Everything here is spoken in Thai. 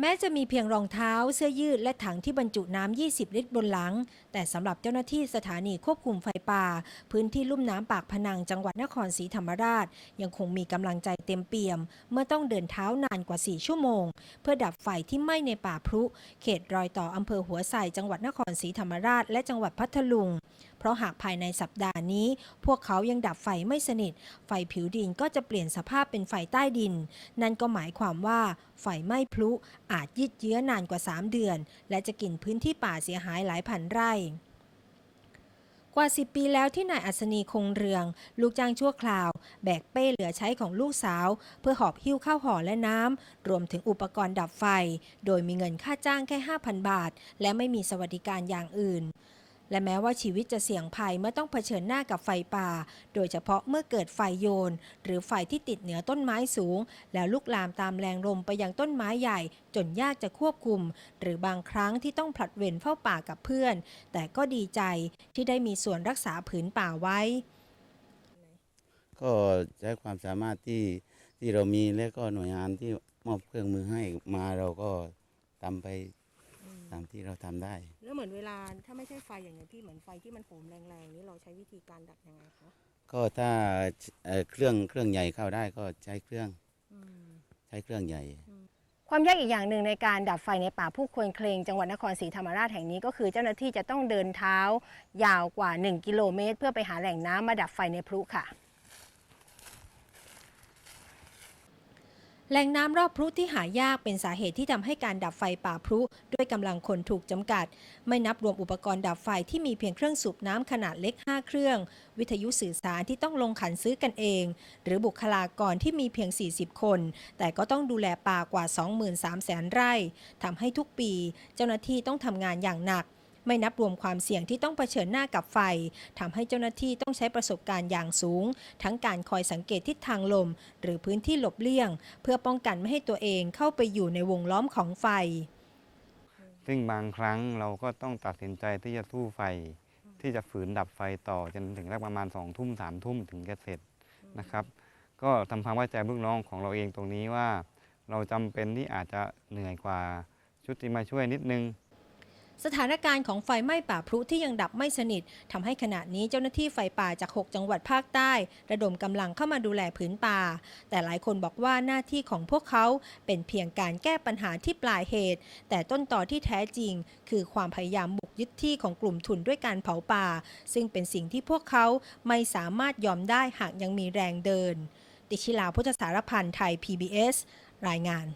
แม้จะมีเพียงรองเท้าเสื้อยืดและถังที่บรรจุน้ำ 20 ลิตรบนหลัง แต่สำหรับเจ้าหน้าที่สถานีควบคุมไฟป่า พื้นที่ลุ่มน้ำปากพนังจังหวัดนครศรีธรรมราช ยังคงมีกำลังใจเต็มเปี่ยม เมื่อต้องเดินเท้านานกว่า 4 ชั่วโมง เพื่อดับไฟที่ไหม้ในป่าพรุเขตรอยต่ออำเภอหัวไส่จังหวัดนครศรีธรรมราช และจังหวัดพัทลุง เพราะหากภายในสัปดาห์นี้ พวกเขายังดับไฟไม่สนิท ไฟผิวดินก็จะเปลี่ยนสภาพเป็นไฟใต้ดิน นั่นก็หมายความว่า ไฟไหม้พลุอาจยืดเยื้อนานกว่า 3 เดือน และจะกินพื้นที่ป่าเสียหายหลายพันไร่กว่า 10 ปีแล้วที่นายอัศนีคงเรือง ลูกจ้างชั่วคราว แบกเป้เหลือใช้ของลูกสาว เพื่อหอบหิ้วข้าวห่อและน้ำ รวมถึงอุปกรณ์ดับไฟ โดยมีเงินค่าจ้างแค่ 5,000 บาท และไม่มีสวัสดิการอย่างอื่น และแม้ว่าชีวิตจะเสี่ยงภัยเมื่อต้องเผชิญหน้ากับไฟป่า โดยเฉพาะเมื่อเกิดไฟโยน หรือไฟที่ติดเหนือต้นไม้สูง แล้วลุกลามตามแรงลมไปยังต้นไม้ใหญ่ จนยากจะควบคุม หรือบางครั้งที่ต้องผลัดเวรเฝ้าป่ากับเพื่อน แต่ก็ดีใจที่ได้มีส่วนรักษาผืนป่าไว้ ก็ใช้ความสามารถที่ที่เรามีและก็หน่วยงานที่มอบเครื่องมือให้มาเราก็ทำไป ตามที่เราทำได้ แล้วเหมือนเวลาถ้าไม่ใช่ไฟอย่างนี้พี่เหมือนไฟที่มันโหมแรงๆนี้เราใช้วิธีการดับยังไงคะก็ถ้าเอ่อเครื่องเครื่องใหญ่เข้าได้ก็ใช้เครื่องใช้เครื่องใหญ่ ความยากอีกอย่างหนึ่งในการดับไฟในป่าผู้ควรเคลงจังหวัดนครศรีธรรมราชแห่งนี้ก็คือเจ้าหน้าที่จะต้องเดินเท้ายาวกว่า 1 กิโลเมตร เพื่อไปหาแหล่งน้ำมาดับไฟในพลุค่ะ แหล่งน้ำรอบพลุที่หายากเป็นสาเหตุที่ทำให้การดับไฟป่าพลุด้วยกำลังคนถูกจำกัด ไม่นับรวมอุปกรณ์ดับไฟที่มีเพียงเครื่องสูบน้ำขนาดเล็ก 5 เครื่อง วิทยุสื่อสารที่ต้องลงขันซื้อกันเอง หรือบุคลากรที่มีเพียง 40 คน แต่ก็ต้องดูแลป่ากว่า 23แสนไร่ทำให้ทุกปี เจ้าหน้าที่ต้องทำงานอย่างหนัก ไม่นับรวมความเสี่ยงที่ต้องเผชิญหน้ากับไฟทำให้เจ้าหน้าที่ต้องใช้ประสบการณ์อย่างสูง ทั้งการคอยสังเกตทิศทางลม หรือพื้นที่หลบเลี่ยง เพื่อป้องกันไม่ให้ตัวเองเข้าไปอยู่ในวงล้อมของไฟ ซึ่งบางครั้งเราก็ต้องตัดสินใจที่จะสู้ไฟ ที่จะฝืนดับไฟต่อจนถึงประมาณสองทุ่มสามทุ่มถึงจะเสร็จนะครับก็ทำความเข้าใจลูกน้องของเราเองตรงนี้ว่า เราจำเป็นที่อาจจะเหนื่อยกว่าชุดที่มาช่วยนิดนึง สถานการณ์ของไฟไหม้ป่าพลุที่ยังดับไม่สนิททำให้ขณะนี้เจ้าหน้าที่ไฟป่าจาก 6 จังหวัดภาคใต้ ระดมกำลังเข้ามาดูแลผืนป่า แต่หลายคนบอกว่าหน้าที่ของพวกเขาเป็นเพียงการแก้ปัญหาที่ปลายเหตุ แต่ต้นต่อที่แท้จริง คือความพยายามบุกยึดที่ของกลุ่มทุนด้วยการเผาป่า ซึ่งเป็นสิ่งที่พวกเขาไม่สามารถยอมได้หากยังมีแรงเดิน ติชิลาพุทธสารพันธ์ไทย PBS รายงาน